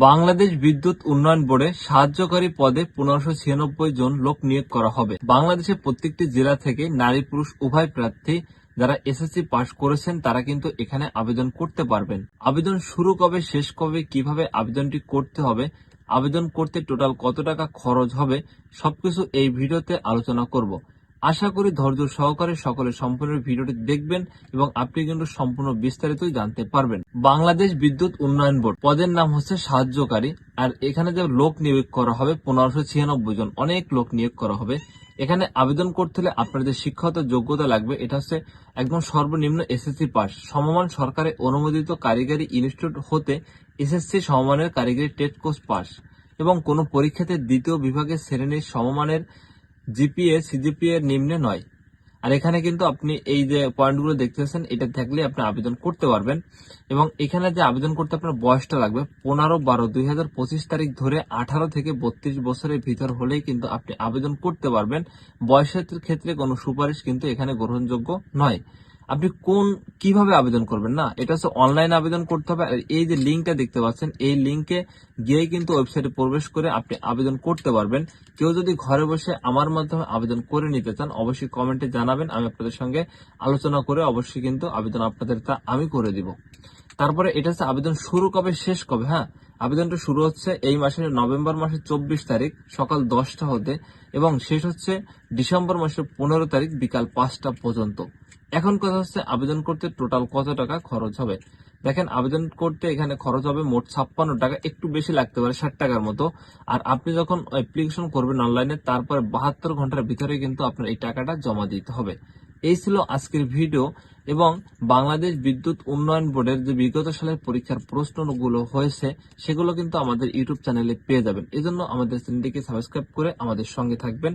বাংলাদেশ বিদ্যুৎ উন্নয়ন বোর্ডে সাহায্যকারী পদে পনেরোশো ছিয়ানব্বই জন লোক নিয়োগ করা হবে। বাংলাদেশের প্রত্যেকটি জেলা থেকে নারী পুরুষ উভয় প্রার্থী যারা এসএসসি পাশ করেছেন, তারা কিন্তু এখানে আবেদন করতে পারবেন। আবেদন শুরু কবে, শেষ কবে, কীভাবে আবেদনটি করতে হবে, আবেদন করতে টোটাল কত টাকা খরচ হবে, সবকিছু এই ভিডিওতে আলোচনা করব। আশা করি ধৈর্য সহকারে সকলে সম্পূর্ণ ভিডিওটি দেখবেন এবং আপনি কিন্তু সম্পূর্ণ বিস্তারিতই জানতে পারবেন। বাংলাদেশ বিদ্যুৎ উন্নয়ন বোর্ড, পদের নাম হচ্ছে সাহায্যকারী, আর এখানে যে লোক নিয়োগ করা হবে, পনেরোশো ছিয়ানব্বই জন, অনেক লোক নিয়োগ করা হবে। এখানে আবেদন করতে হলে আপনার যে শিক্ষাগত যোগ্যতা লাগবে, এটা হচ্ছে একদম সর্বনিম্ন এসএসসি পাস সমমান সরকারে অনুমোদিত কারিগরি ইনস্টিটিউট হতে এসএসসি সমমানের কারিগরি টেস্ট কোর্স পাস এবং কোনো পরীক্ষাতে দ্বিতীয় বিভাগের শ্রেণির সমমানের জিপিএ, সিজিপিএ নিম্নে নয়। আর এখানে কিন্তু আপনি এই যে পয়েন্টগুলো দেখতেছেন, এটা থাকলে আপনি আবেদন করতে পারবেন। এবং এখানে যে আবেদন করতে আপনার বয়সটা লাগবে, পনেরো বারো, দুই তারিখ ধরে আঠারো থেকে বত্রিশ বছরের ভিতর হলেই কিন্তু আপনি আবেদন করতে পারবেন। বয়সের ক্ষেত্রে কোনো সুপারিশ কিন্তু এখানে গ্রহণযোগ্য নয়। আপনি কোন, কীভাবে আবেদন করবেন না? এটা হচ্ছে অনলাইন আবেদন করতে হবে। এই যে লিঙ্কটা দেখতে পাচ্ছেন, এই লিঙ্কে গিয়ে কিন্তু ওয়েবসাইটে প্রবেশ করে আপনি আবেদন করতে পারবেন। কেউ যদি ঘরে বসে আমার মাধ্যমে আবেদন করে নিতে চান, অবশ্যই কমেন্টে জানাবেন, আমি আপনাদের সঙ্গে আলোচনা করে অবশ্যই কিন্তু আবেদন আপনাদের তা আমি করে দিব। তারপরে এটা হচ্ছে আবেদন শুরু কবে, শেষ কবে? হ্যাঁ আবেদনটা শুরু হচ্ছে এই মাসের নভেম্বর মাসের চব্বিশ তারিখ, সকাল দশটা হতে। এবং শেষ হচ্ছে ডিসেম্বর মাসের পনেরো তারিখ, বিকাল পাঁচটা পর্যন্ত। এখন কথা হচ্ছে আবেদন করতে টোটাল কত টাকা খরচ হবে? দেখেন, আবেদন করতে এখানে খরচ হবে মোট ছাপ্পান্ন টাকা, একটু বেশি লাগতে পারে, ষাট টাকার মতো। আর আপনি যখন অ্যাপ্লিকেশন করবেন অনলাইনে তারপরে বাহাত্তর ঘণ্টার ভিতরে কিন্তু আপনার এই টাকাটা জমা দিতে হবে। এই ছিল আজকের ভিডিও এবং বাংলাদেশ বিদ্যুৎ উন্নয়ন বোর্ডের যে বিগত সালের পরীক্ষার প্রশ্নগুলো হয়েছে, সেগুলো কিন্তু আমাদের ইউটিউব চ্যানেলে পেয়ে যাবেন। এজন্য আমাদের চ্যানেলটিকে সাবস্ক্রাইব করে আমাদের সঙ্গে থাকবেন।